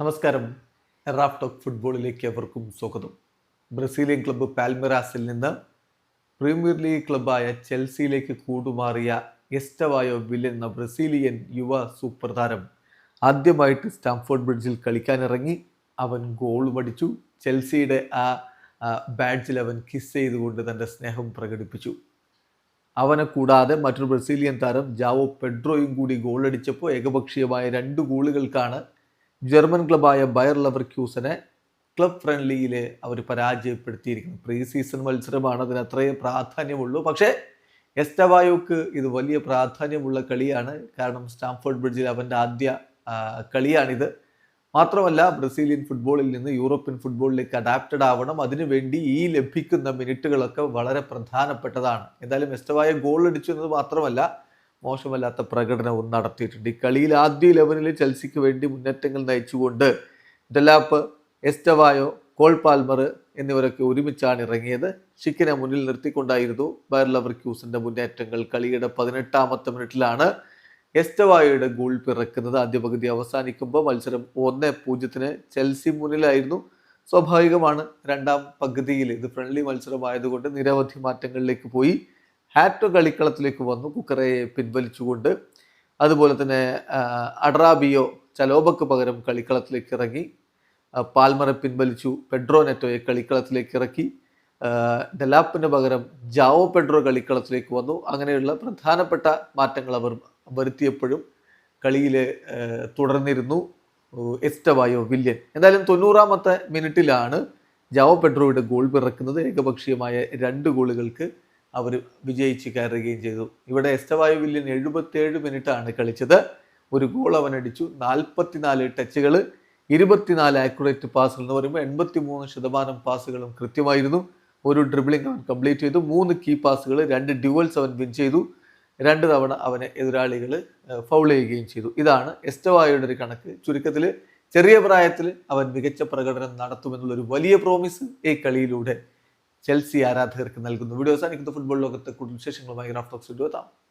നമസ്കാരം. Raf talk ഫുട്ബോളിലേക്ക് അവർക്കും സ്വാഗതം. ബ്രസീലിയൻ ക്ലബ്ബ് പാൽമിറാസിൽ നിന്ന് പ്രീമിയർ ലീഗ് ക്ലബ്ബായ ചെൽസിയിലേക്ക് കൂടുമാറിയ എസ്റ്റവായോ വില്യൻ എന്ന ബ്രസീലിയൻ യുവ സൂപ്പർ താരം ആദ്യമായിട്ട് സ്റ്റാംഫോർഡ് ബ്രിഡ്ജിൽ കളിക്കാനിറങ്ങി. അവൻ ഗോൾ പഠിച്ചു ചെൽസിയുടെ ആ, ബാഡ്ജിൽ അവൻ കിസ് ചെയ്തുകൊണ്ട് തന്റെ സ്നേഹം പ്രകടിപ്പിച്ചു. അവനെ കൂടാതെ മറ്റൊരു ബ്രസീലിയൻ താരം ജാവോ പെഡ്രോയും കൂടി ഗോളടിച്ചപ്പോൾ ഏകപക്ഷീയമായ രണ്ട് ഗോളുകൾക്കാണ് ജർമ്മൻ ക്ലബായ ബയർ ലവർ ക്യൂസനെ ക്ലബ് ഫ്രണ്ട്ലിയിൽ അവർ പരാജയപ്പെടുത്തിയിരിക്കുന്നു. പ്രീ സീസൺ മത്സരമാണ് അതിന് അത്രയും പ്രാധാന്യമുള്ളൂ. പക്ഷേ എസ്റ്റവായോക്ക് ഇത് വലിയ പ്രാധാന്യമുള്ള കളിയാണ്. കാരണം സ്റ്റാംഫോർഡ് ബ്രിഡ്ജിൽ അവന്റെ ആദ്യ കളിയാണിത്. മാത്രമല്ല ബ്രസീലിയൻ ഫുട്ബോളിൽ നിന്ന് യൂറോപ്യൻ ഫുട്ബോളിലേക്ക് അഡാപ്റ്റഡ് ആവണം. അതിനുവേണ്ടി ഈ ലഭിക്കുന്ന മിനിറ്റുകളൊക്കെ വളരെ പ്രധാനപ്പെട്ടതാണ്. എന്തായാലും എസ്റ്റവായ ഗോൾ അടിച്ചു എന്നത് മാത്രമല്ല മോശമല്ലാത്ത പ്രകടനവും നടത്തിയിട്ടുണ്ട്. ഈ കളിയിൽ ആദ്യ ഇലവനിൽ ചെൽസിക്ക് വേണ്ടി മുന്നേറ്റങ്ങൾ നയിച്ചുകൊണ്ട് ഡെലാപ്പ് എസ്റ്റവായോ കോൾ പാൽമർ എന്നിവരൊക്കെ ഒരുമിച്ചാണ് ഇറങ്ങിയത്. ഷിക്കിനെ മുന്നിൽ നിർത്തിക്കൊണ്ടായിരുന്നു ബയർ ലവർ ക്യൂസിന്റെ മുന്നേറ്റങ്ങൾ. കളിയുടെ പതിനെട്ടാമത്തെ മിനിറ്റിലാണ് എസ്റ്റവായോയുടെ ഗോൾ പിറക്കുന്നത്. ആദ്യ പകുതി അവസാനിക്കുമ്പോൾ മത്സരം ഒന്ന് പൂജ്യത്തിന് ചെൽസി മുന്നിലായിരുന്നു. സ്വാഭാവികമാണ് രണ്ടാം പകുതിയിൽ ഇത് ഫ്രണ്ട്ലി മത്സരമായതുകൊണ്ട് നിരവധി മാറ്റങ്ങളിലേക്ക് പോയി. ഹാറ്റോ കളിക്കളത്തിലേക്ക് വന്നു. കുക്കറയെ പിൻവലിച്ചുകൊണ്ട് അതുപോലെ തന്നെ അഡ്രാബിയോ ചലോബക്ക് പകരം കളിക്കളത്തിലേക്ക് ഇറങ്ങി. പാൽമറെ പിൻവലിച്ചു. പെഡ്രോ നെറ്റോയെ കളിക്കളത്തിലേക്ക് ഇറക്കി. ഡെലാപ്പിന് പകരം ജാവോ പെഡ്രോ കളിക്കളത്തിലേക്ക് വന്നു. അങ്ങനെയുള്ള പ്രധാനപ്പെട്ട മാറ്റങ്ങൾ അവർ വരുത്തിയപ്പോഴും കളിയിൽ തുടർന്നിരുന്നു. Estevao Willian. എന്തായാലും തൊണ്ണൂറാമത്തെ മിനിറ്റിലാണ് ജാവോ പെഡ്രോയുടെ ഗോൾ പിറക്കുന്നത്. ഏകപക്ഷീയമായ രണ്ട് ഗോളുകൾക്ക് അവർ വിജയിച്ച് കയറുകയും ചെയ്തു. ഇവിടെ എസ്റ്റവായു വില്യൻ എഴുപത്തേഴ് മിനിറ്റാണ് കളിച്ചത്. ഒരു ഗോൾ അവൻ അടിച്ചു നാൽപ്പത്തിനാല് ടച്ചുകൾ ഇരുപത്തിനാല് ആക്യുറേറ്റ് പാസുകൾ എന്ന് പറയുമ്പോൾ എൺപത്തി മൂന്ന് ശതമാനം പാസുകളും കൃത്യമായിരുന്നു. ഒരു ഡ്രിബിളിംഗ് അവൻ കംപ്ലീറ്റ് ചെയ്തു. മൂന്ന് കീ പാസുകൾ രണ്ട് ഡ്യുവൽസ് അവൻ വിൻ ചെയ്തു. രണ്ട് തവണ അവനെ എതിരാളികൾ ഫൗൾ ചെയ്യുകയും ചെയ്തു. ഇതാണ് എസ്റ്റവായുടെ ഒരു കണക്ക്. ചുരുക്കത്തിൽ ചെറിയ പ്രായത്തിൽ അവൻ മികച്ച പ്രകടനം നടത്തുമെന്നുള്ളൊരു വലിയ പ്രോമിസ് ഈ കളിയിലൂടെ ചെൽസി ആരാധകർക്ക് നൽകുന്നു. വീഡിയോ അവസാനിക്കുന്ന. ഫുട്ബോൾ ലോകത്തെ കൂടുതൽ വിശേഷങ്ങളുമായി റാഫ്റ്റോക്സ് എത്താം.